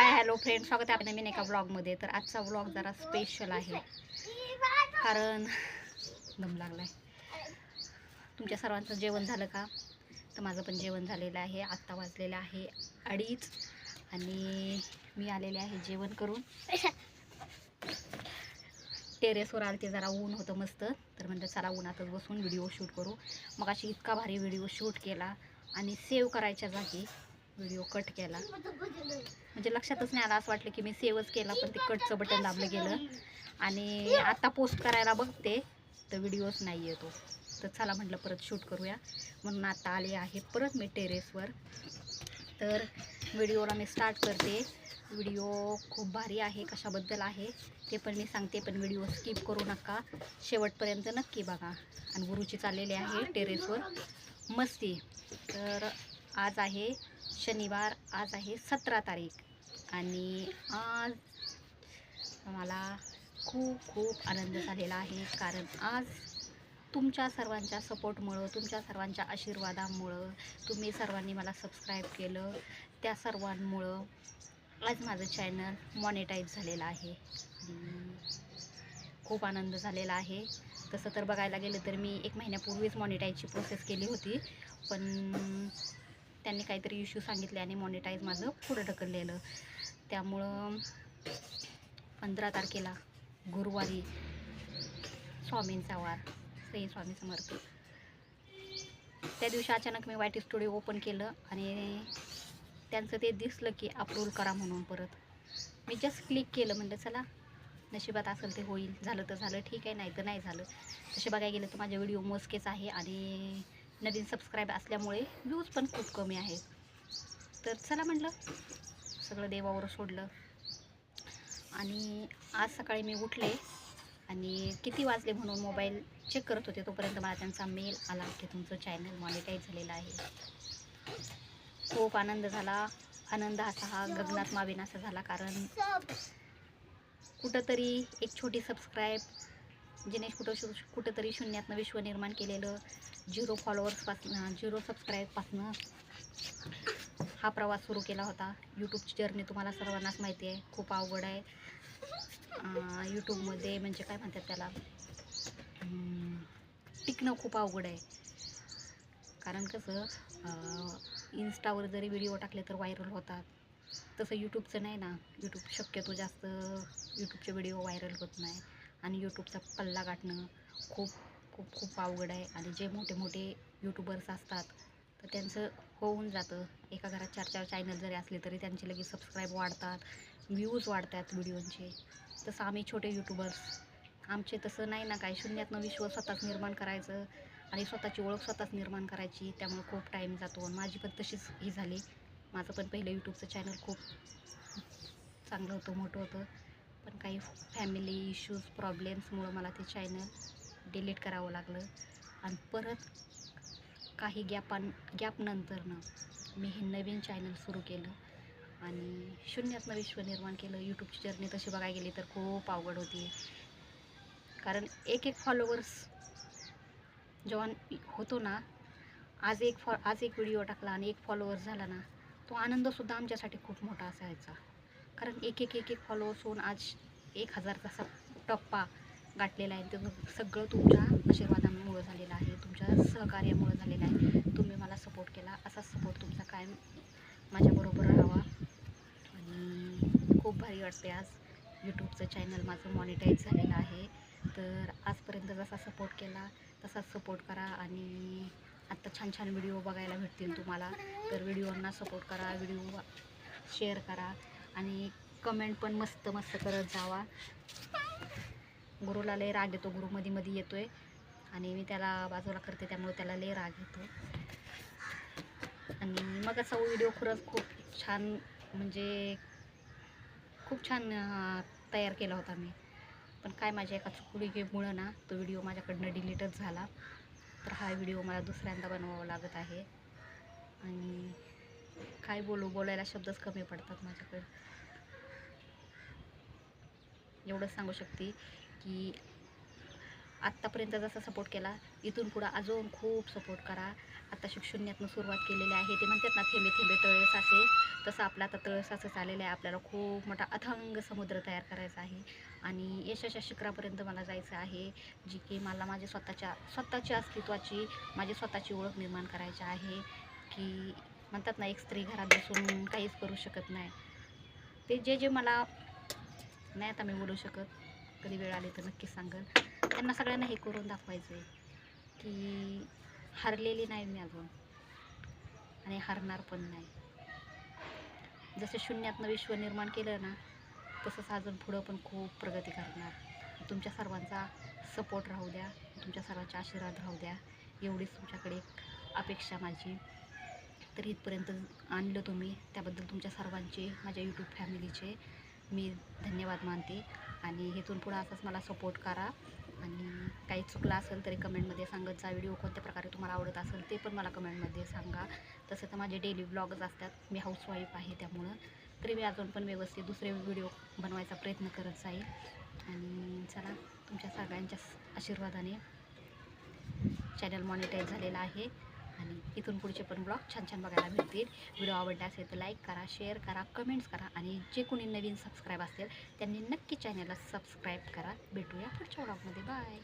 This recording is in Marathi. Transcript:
हाय हॅलो फ्रेंड स्वागत आहे आपल्या नवीन एका ब्लॉगमध्ये तर आजचा ब्लॉग जरा स्पेशल आहे. कारण दम आहे तुमच्या सर्वांचं जेवण झालं का? तर माझं पण जेवण झालेलं आहे. आत्ता वाजलेलं आहे अडीच आणि मी आलेले आहे जेवण करून. टेरेसवर आले ते जरा ऊन होतं मस्त. तर म्हणलं चला उन्हातच बसून व्हिडिओ शूट करू. मग अशी इतका भारी व्हिडिओ शूट केला आणि सेव्ह करायच्या जागी व्हिडिओ कट केला. म्हणजे लक्षातच नाही आला असं वाटलं की मी सेवच केला पण ते कटचं बटन दाबलं गेलं. आणि आता पोस्ट करायला बघते तर व्हिडिओच नाही येतो. तर चला म्हटलं परत शूट करूया. म्हणून आता आले आहे परत मी टेरेसवर तर व्हिडिओला मी स्टार्ट करते. व्हिडिओ खूप भारी आहे कशाबद्दल आहे ते पण मी सांगते पण व्हिडिओ स्किप करू नका. शेवटपर्यंत नक्की बघा. आणि गुरुची चाललेली आहे टेरेसवर मस्ती. तर आज आहे शनिवार आज आहे सतरा तारीख. आणि आज मला खूप खूप आनंद झालेला आहे. कारण आज तुमच्या सर्वांच्या सपोर्टमुळं तुमच्या सर्वांच्या आशीर्वादामुळं तुम्ही सर्वांनी मला सबस्क्राईब केलं. त्या सर्वांमुळं आज माझं चॅनल मॉनिटाईज झालेलं आहे. खूप आनंद झालेला आहे. तसं तर बघायला गेलं तर मी एक महिन्यापूर्वीच मॉनिटाईजची प्रोसेस केली होती. पण त्यांनी काहीतरी इश्यू सांगितले आणि मॉनिटाईज माझं पुढं ढकललेलं. त्यामुळं पंधरा तारखेला गुरुवारी स्वामींचा वार श्री स्वामी समर्थ. त्या दिवशी अचानक मी वाईट स्टुडिओ ओपन केलं आणि त्यांचं ते दिसलं की अप्रूव्ह करा म्हणून परत. मी जस्ट क्लिक केलं म्हणलं चला नशिबात असेल ते होईल झालं तर झालं ठीक आहे नाही तर नाही झालं. तसे बघायला गेलं तर माझे व्हिडिओ मोजकेच आहे आणि नवीन सबस्क्राईब असल्यामुळे व्ह्यूज पण खूप कमी आहेत. तर चला म्हटलं सगळं देवावर सोडलं. आणि आज सकाळी मी उठले आणि किती वाजले म्हणून मोबाईल चेक करत होते तोपर्यंत मला त्यांचा मेल आला की तुमचं चॅनल मॉनिटाईज झालेलं आहे. खूप आनंद झाला. आनंद असा हा गगनात माविनासा झाला कारण कुठंतरी एक छोटी सबस्क्राईब जिनेश कुठं शु कुठंतरी शून्यातनं विश्व निर्माण केलेलं झिरो फॉलोअर्सपासनं झिरो सबस्क्राईबपासनं हा प्रवास सुरू केला होता. यूट्यूबची जर्नी तुम्हाला सर्वांनाच माहिती आहे. खूप अवघड आहे. यूट्यूबमध्ये म्हणजे काय म्हणतात त्याला? टिकणं खूप अवघड आहे. कारण कसं इन्स्टावर जरी व्हिडिओ टाकले तर व्हायरल होतात. तसं यूट्यूबचं नाही ना. यूट्यूब शक्यतो जास्त यूट्यूबचे व्हिडिओ व्हायरल होत नाही. आणि यूट्यूबचा पल्ला गाठणं खूप खूप खूप अवघड आहे. आणि जे मोठे मोठे यूट्यूबर्स असतात तर त्यांचं होऊन जातं. एका घरात चार चार चॅनल जरी असले तरी त्यांचे लगेच सबस्क्राईब वाढतात व्ह्यूज वाढतात व्हिडिओंचे तसं आम्ही छोटे यूट्यूबर्स आमचे तसं नाही ना काय. शून्यातनं विश्व स्वतःच निर्माण करायचं आणि स्वतःची ओळख स्वतःच निर्माण करायची त्यामुळे खूप टाईम जातो. आणि माझी पण तशीच ही झाली. माझं पण पहिलं यूट्यूबचं चॅनल खूप चांगलं होतं मोठं होतं. पण काही फॅमिली इश्यूज प्रॉब्लेम्समुळं मला ते चॅनल डिलीट करावं लागलं. आणि परत काही गॅपान गॅपनंतरनं मी हे नवीन चॅनल सुरू केलं. आणि शून्यातनं विश्व निर्माण केलं. यूट्यूबची जर्नी तशी बघायला गेली तर खूप अवघड होती. कारण एक एक फॉलोवर्स जेव्हा होतो ना आज एक फॉ आज एक व्हिडिओ टाकला आणि एक फॉलोअर्स झाला ना तो आनंदसुद्धा आमच्यासाठी खूप मोठा असायचा. कारण एक एक एक एक फॉलोअर्स होऊन आज एक हजारचा स टप्पा गाठलेला आहे. ते सगळं तुमच्या आशीर्वादामुळं झालेलं आहे. तुमच्या सहकार्यामुळं झालेलं आहे. तुम्ही मला सपोर्ट केला. असाच सपोर्ट तुमचा कायम माझ्याबरोबर राहावा. आणि खूप भारी वाटते आज यूट्यूबचं चॅनल माझं मॉनिटाईज झालेलं आहे. तर आजपर्यंत जसा सपोर्ट केला तसाच सपोर्ट करा. आणि आत्ता छान छान व्हिडिओ बघायला भेटतील तुम्हाला. तर व्हिडिओंना सपोर्ट करा व्हिडिओ शेअर करा. आणि कमेंट पण मस्त मस्त करत जावा. गुरुला लय राग येतो गुरु मध्ये मध्ये येतोय. आणि मी त्याला बाजूला करते त्यामुळे त्याला लय राग येतो. आणि मग असा व्हिडिओ खरंच खूप छान म्हणजे खूप छान तयार केला होता मी. पण काय माझ्या एका चुकलीमुळं ना तो व्हिडिओ माझ्याकडनं डिलीटच झाला. तर हा व्हिडिओ मला दुसऱ्यांदा बनवावा लागत आहे. आणि काय बोलू बोलायला शब्दच कमी पडतात माझ्याकडे. एवढंच सांगू शकते की आत्तापर्यंत जसा सपोर्ट केला इथून पुढं अजून खूप सपोर्ट करा. आता शून्यातनं सुरुवात केलेली आहे ते म्हणतात ना थेंबे थेंबे तळेसाचे तसं आपलं आता तळ साचं चाललेलं आहे आपल्याला खूप मोठा अथंग समुद्र तयार करायचा आहे. आणि यशाच्या शिखरापर्यंत मला जायचं आहे जी की मला माझ्या स्वतःच्या स्वतःच्या अस्तित्वाची माझी स्वतःची ओळख निर्माण करायची आहे की म्हणतात ना एक स्त्री घरात बसून काहीच करू शकत नाही. ते जे जे मला नाही आता मी बोलू शकत कधी वेळ आली तर नक्की सांगेल. त्यांना सगळ्यांना हे करून दाखवायचं आहे की हरलेली नाही मी अजून. आणि हरणार पण नाही. जसं शून्यातनं विश्व निर्माण केलं ना तसंच अजून पुढं पण खूप प्रगती करणार. तुमच्या सर्वांचा सपोर्ट राहू द्या तुमच्या सर्वांचे आशीर्वाद राहू द्या. एवढीच तुमच्याकडे एक अपेक्षा माझी. तर इथपर्यंत आणलं तुम्ही. त्याबद्दल तुमच्या सर्वांचे माझ्या यूट्यूब फॅमिलीचे मी धन्यवाद मानते. आणि इथून पुढं असंच मला सपोर्ट करा. आणि काही चुकलं असेल तरी कमेंटमध्ये सांगत जा. व्हिडिओ कोणत्या प्रकारे तुम्हाला आवडत असेल ते पण मला कमेंटमध्ये सांगा. तसं तर माझे डेली ब्लॉगच असतात. मी हाऊसवाईफ आहे त्यामुळं. तरी मी अजून पण व्यवस्थित दुसरे व्हिडिओ बनवायचा प्रयत्न करत जाईल. आणि चला तुमच्या सगळ्यांच्या आशीर्वादाने चॅनल मॉनिटाईज झालेला आहे. आणि इथून पुढचे पण ब्लॉग छान छान बघायला मिळतील. व्हिडिओ आवडला असेल तर लाईक करा शेअर करा कमेंट्स करा आणि जे कोणी नवीन सबस्क्राईब असतील त्यांनी नक्की चॅनलला सबस्क्राईब करा. भेटूया पुढच्या ब्लॉगमध्ये बाय